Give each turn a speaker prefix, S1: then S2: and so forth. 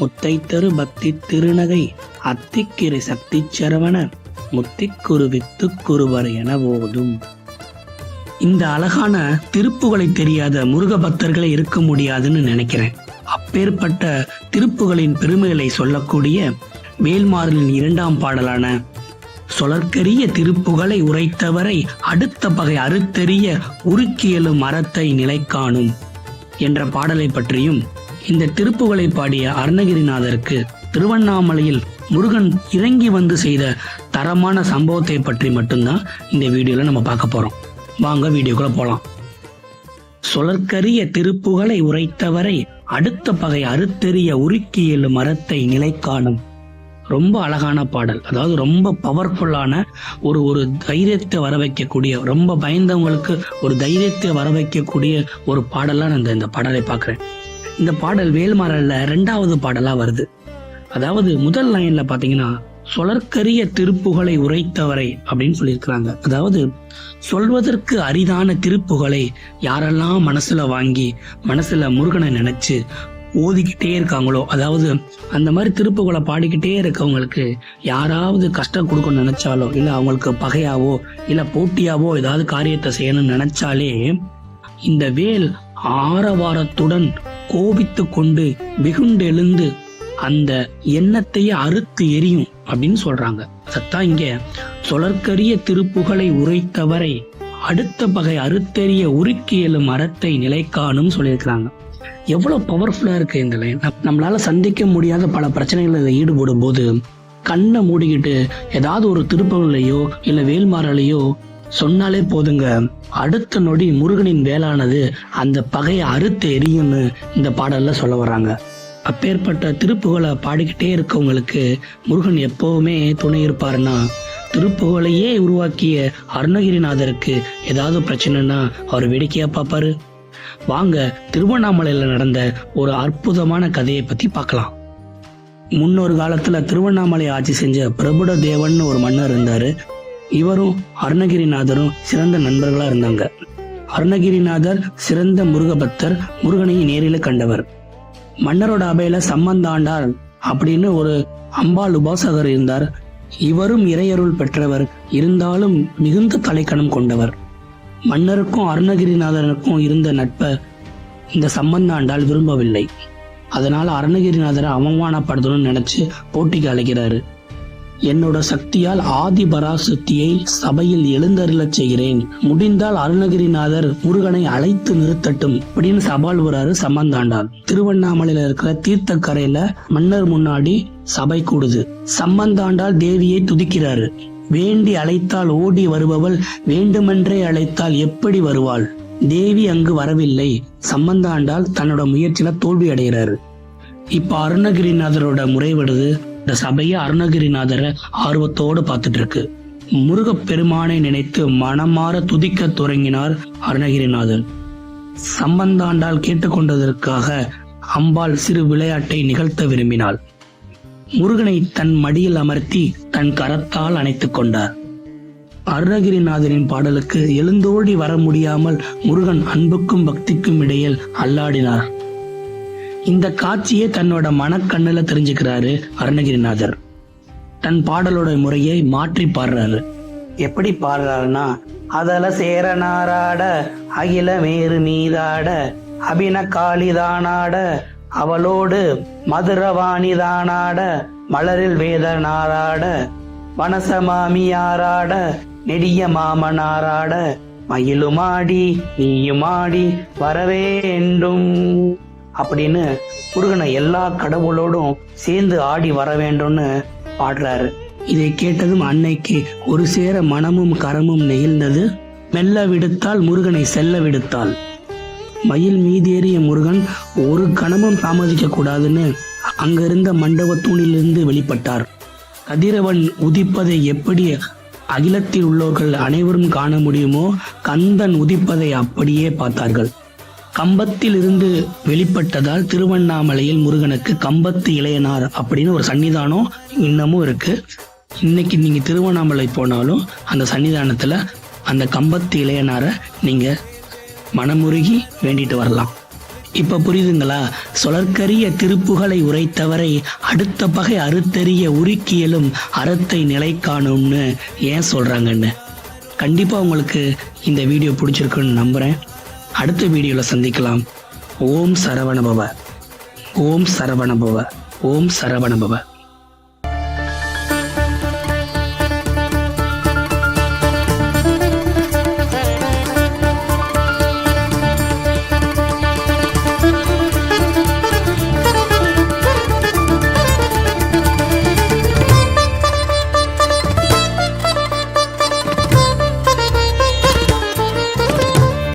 S1: முத்தைத்தரு பக்தி திருநகை அத்திக்கிரை சக்தி சரவண முத்திக்குரு வித்துக்குருவர் என ஓதும். இந்த அழகான திருப்புகளை தெரியாத முருக பக்தர்களே இருக்க முடியாதுன்னு நினைக்கிறேன். அப்பேற்பட்ட திருப்புகளின் பெருமைகளை சொல்லக்கூடிய வேல்மாறலின் இரண்டாம் பாடலான சொலற்கரிய திருப்புகளை உரைத்தவரை அடுத்த பகை அறுத்தெறிய உருக்கியலும் மரத்தை நிலை காணும் என்ற பாடலை பற்றியும் இந்த திருப்புகளை பாடிய அருணகிரிநாதருக்கு திருவண்ணாமலையில் முருகன் இறங்கி வந்து செய்த தரமான சம்பவத்தை பற்றி மட்டும்தான் இந்த வீடியோல நம்ம பார்க்க போறோம். வாங்க வீடியோக்குள்ள போலாம். சொலற்கரிய திருப்புகளை உரைத்தவரை அடுத்த பகை அறுத்தெறிய உருக்கி எழும் மரத்தை நிலை காணும் ரொம்ப அழகான பாடல். அதாவது ரொம்ப பவர்ஃபுல்லான ஒரு ஒரு தைரியத்தை வர வைக்கக்கூடிய ரொம்ப பயந்தவங்களுக்கு ஒரு தைரியத்தை வர வைக்கக்கூடிய ஒரு பாடலா நான் இந்த இந்த பாடலை பார்க்குறேன். இந்த பாடல் வேல்மாறல்ல ரெண்டாவது பாடலா வருது. அதாவது முதல் லைன்ல பாத்தீங்கன்னா சொலற்கரிய திருப்புகளை உரைத்தவரை அப்படின்னு சொல்லியிருக்கிறாங்க. அதாவது சொல்வதற்கு அரிதான திருப்புகளை யாரெல்லாம் மனசுல வாங்கி மனசுல முருகனை நினைச்சு ஓதிக்கிட்டே இருக்காங்களோ அதாவது அந்த மாதிரி திருப்புகளை பாடிக்கிட்டே இருக்கவங்களுக்கு யாராவது கஷ்டம் கொடுக்கணும்னு நினைச்சாலோ இல்ல அவங்களுக்கு பகையாவோ இல்ல போட்டியாவோ ஏதாவது காரியத்தை செய்யணும்னு நினைச்சாலே இந்த வேல் ஆரவாரத்துடன் கோபித்து கொண்டு வெகுண்டெழுந்து அந்த எண்ணத்தையே அறுத்து எரியும் அப்படின்னு சொல்றாங்க. சத்தா இங்க சொலற்கரிய திருப்புகளை உரைத்தவரை அடுத்த பகை அறுத்தெறிய உருக்கி எழும் மரத்தை நிலை சொல்லியிருக்கிறாங்க. எவ்வளவு பவர்ஃபுல்லா இருக்கு இந்த லைன் நம்மளால சந்திக்க முடியாத பல பிரச்சனைகளில் ஈடுபடும் போது கண்ணை மூடிக்கிட்டு ஏதாவது ஒரு திருப்பங்களையோ இல்ல வேல்மாறலையோ சொன்னாலே போதுங்க. அடுத்த நொடி முருகனின் வேலானது அந்த பகையை அறுத்து எரியும்னு இந்த பாடல்ல சொல்ல வர்றாங்க. அப்பேற்பட்ட திருப்புகழை பாடிக்கிட்டே இருக்கவங்களுக்கு முருகன் எப்பவுமே துணை இருப்பாருன்னா திருப்புகழையே உருவாக்கிய அருணகிரிநாதருக்கு ஏதாவது பிரச்சனைனா அவர் வேடிக்கையா பார்ப்பாரு. வாங்க திருவண்ணாமலையில நடந்த ஒரு அற்புதமான கதையை பத்தி பார்க்கலாம். முன்னொரு காலத்துல திருவண்ணாமலை ஆட்சி செஞ்ச பிரபுட தேவன் ஒரு மன்னர் இருந்தாரு. இவரும் அருணகிரிநாதரும் சிறந்த நண்பர்களா இருந்தாங்க. அருணகிரிநாதர் சிறந்த முருகபக்தர் முருகனை நேரில் கண்டவர். மன்னரோட அபையில சம்பந்தாண்டார் அப்படின்னு ஒரு அம்பாள் உபாசகர் இருந்தார். இவரும் இறையருள் பெற்றவர் இருந்தாலும் மிகுந்த தலைக்கணம் கொண்டவர். மன்னருக்கும் அருணகிரிநாதனுக்கும் இருந்த நட்பை இந்த சம்பந்தாண்டால் விரும்பவில்லை. அதனால அருணகிரிநாதரை அவமானப்படுத்தணும்னு நினைச்சு போட்டிக்கு அழைக்கிறாரு. என்னோட சக்தியால் ஆதி பராசக்தியை சபையில் எழுந்தருளச் செய்கிறேன். முடிந்தால் அருணகிரிநாதர் முருகனை அழைத்து நிறுத்தட்டும் அப்படின்னு சவால் வராரு சம்பந்தாண்டார் திருவண்ணாமலையில இருக்கிற தீர்த்தக்கரையில மன்னர் முன்னாடி சபை கூடுது. சம்பந்தாண்டால் தேவியை துதிக்கிறாரு. வேண்டி அழைத்தால் ஓடி வருபவள் வேண்டுமென்றே அழைத்தால் எப்படி வருவாள்? தேவி அங்கு வரவில்லை. சம்பந்தாண்டால் தன்னோட முயற்சியில தோல்வி அடைகிறாரு இப்ப அருணகிரிநாதரோட முறைவிடுது. இந்த சபையை அருணகிரிநாதரை ஆர்வத்தோடு பார்த்துட்டு இருக்கு முருகப்பெருமானை நினைத்து மனமாற துதிக்க தொடங்கினார் அருணகிரிநாதர். சம்பந்தாண்டால் கேட்டுக்கொண்டதற்காக அம்பாள் சிறு விளையாட்டை நிகழ்த்த விரும்பினாள். முருகனை தன் மடியில் அமர்த்தி தன் கரத்தால் அணைத்துக் கொண்டார். அருணகிரிநாதரின் பாடலுக்கு எழுந்தோடி வர முடியாமல் முருகன் அன்புக்கும் பக்திக்கும் இடையில் அல்லாடினார். இந்த காட்சியை தன்னோட மனக்கண்ணுல தெரிஞ்சுக்கிறாரு அருணகிரிநாதர். தன் பாடலோட முறையை மாற்றி பாடுறாரு. எப்படி பாடுறாருன்னா அதல சேரனாராட அகில மேரு நீதாட அபின காளிதானாட அவளோடு மதுரவாணிதானாட மலரில் வேதனாராட வனசமாமியாராட நெடிய மாமனாராட மயிலுமாடி நீயுமாடி வரவேண்டும் அப்படின்னு முருகனை எல்லா கடவுளோடும் சேர்ந்து ஆடி வர வேண்டும்னு பாடுறாரு. இதை கேட்டதும் அன்னைக்கு ஒரு சேர மனமும் கரமும் நெகிழ்ந்தது. மெல்ல விடுத்தால் முருகனை செல்ல விடுத்தாள். மயில் மீதேறிய முருகன் ஒரு கணமும் தாமதிக்க கூடாதுன்னு அங்கிருந்த மண்டப தூணிலிருந்து வெளிப்பட்டார். கதிரவன் உதிப்பதை எப்படி அகிலத்தில் உள்ளவர்கள் அனைவரும் காண முடியுமோ கந்தன் உதிப்பதை அப்படியே பார்த்தார்கள். கம்பத்திலிருந்து வெளிப்பட்டதால் திருவண்ணாமலையில் முருகனுக்கு கம்பத்து இளையனார் அப்படின்னு ஒரு சன்னிதானம் இன்னமும் இருக்கு. இன்னைக்கு நீங்க திருவண்ணாமலை போனாலும் அந்த சன்னிதானத்துல அந்த கம்பத்து இளையனாரை நீங்க மனமுருகி வேண்டிட்டு வரலாம். இப்ப புரியுதுங்களா? சொலற்கரிய திருப்புகளை உரைத்தவரை அடுத்த பகை அறுத்தறிய உருக்கியலும் அறத்தை நிலை காணும்னு ஏன் சொல்றாங்கன்னு? கண்டிப்பா உங்களுக்கு இந்த வீடியோ பிடிச்சிருக்குன்னு நம்புறேன். அடுத்த வீடியோவில் சந்திக்கலாம். ஓம் சரவணபவ. ஓம் சரவணபவ. ஓம் சரவணபவ.